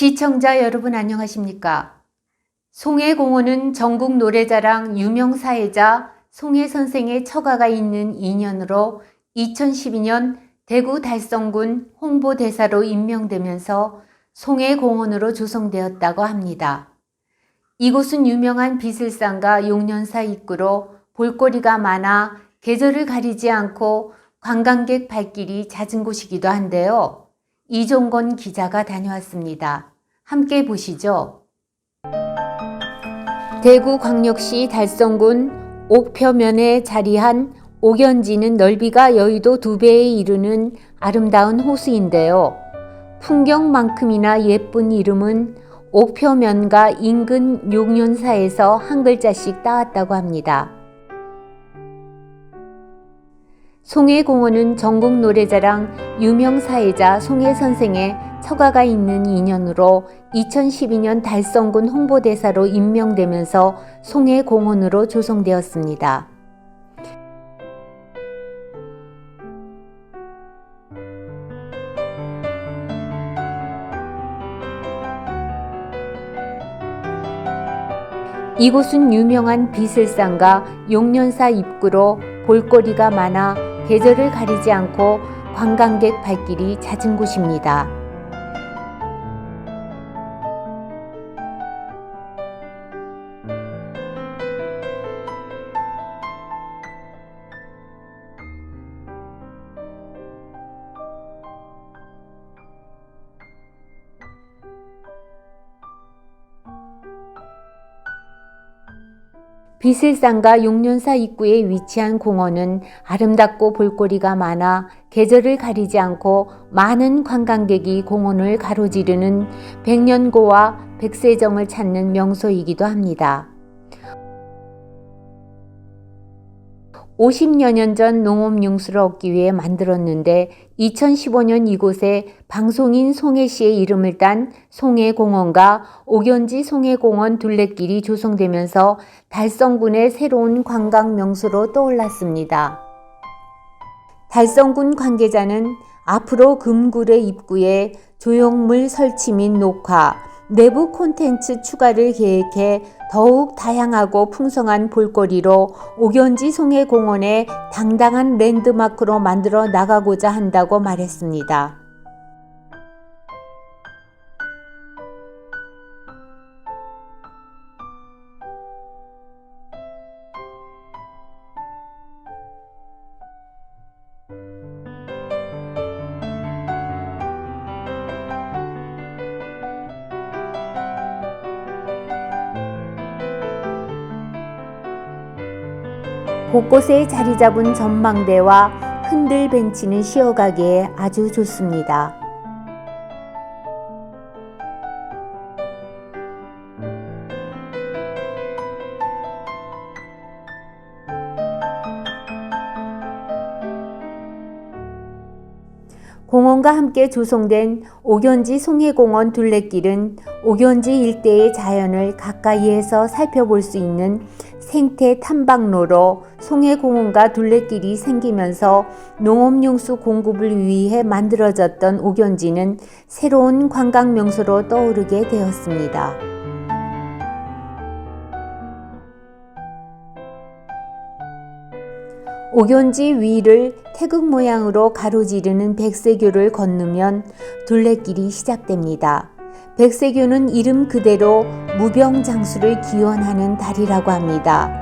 시청자 여러분 안녕하십니까? 송해공원은 전국 노래자랑 유명 사회자 송해 선생의 처가가 있는 인연으로 2012년 대구 달성군 홍보대사로 임명되면서 송해공원으로 조성되었다고 합니다. 이곳은 유명한 비슬산과 용년사 입구로 볼거리가 많아 계절을 가리지 않고 관광객 발길이 잦은 곳이기도 한데요. 이종건 기자가 다녀왔습니다. 함께 보시죠. 대구 광역시 달성군 옥표면에 자리한 옥연지는 넓이가 여의도 두 배에 이르는 아름다운 호수인데요. 풍경만큼이나 예쁜 이름은 옥표면과 인근 용연사에서 한 글자씩 따왔다고 합니다. 송해공원은 전국 노래자랑 유명 사회자 송해 선생의 처가가 있는 인연으로 2012년 달성군 홍보대사로 임명되면서 송해공원으로 조성되었습니다. 이곳은 유명한 비슬산과 용년사 입구로 볼거리가 많아 계절을 가리지 않고 관광객 발길이 잦은 곳입니다. 비슬산과 용련사 입구에 위치한 공원은 아름답고 볼거리가 많아 계절을 가리지 않고 많은 관광객이 공원을 가로지르는 백년고와 백세정을 찾는 명소이기도 합니다. 50여 년 전 농업용수를 얻기 위해 만들었는데 2015년 이곳에 방송인 송해 씨의 이름을 딴 송해공원과 옥연지 송해공원 둘레길이 조성되면서 달성군의 새로운 관광 명소로 떠올랐습니다. 달성군 관계자는 앞으로 금굴의 입구에 조형물 설치 및 녹화, 내부 콘텐츠 추가를 계획해 더욱 다양하고 풍성한 볼거리로 옥연지 송해 공원의 당당한 랜드마크로 만들어 나가고자 한다고 말했습니다. 곳곳에 자리 잡은 전망대와 흔들 벤치는 쉬어가기에 아주 좋습니다. 공원과 함께 조성된 옥연지 송해공원 둘레길은 옥연지 일대의 자연을 가까이에서 살펴볼 수 있는 생태 탐방로로 송해공원과 둘레길이 생기면서 농업용수 공급을 위해 만들어졌던 옥연지는 새로운 관광 명소로 떠오르게 되었습니다. 옥연지 위를 태극 모양으로 가로지르는 백세교를 건너면 둘레길이 시작됩니다. 백세교는 이름 그대로 무병장수를 기원하는 달이라고 합니다.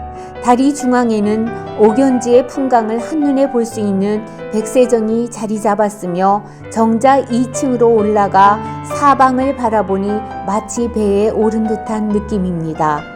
다리 중앙에는 옥연지의 풍광을 한눈에 볼 수 있는 백세정이 자리 잡았으며 정자 2층으로 올라가 사방을 바라보니 마치 배에 오른 듯한 느낌입니다.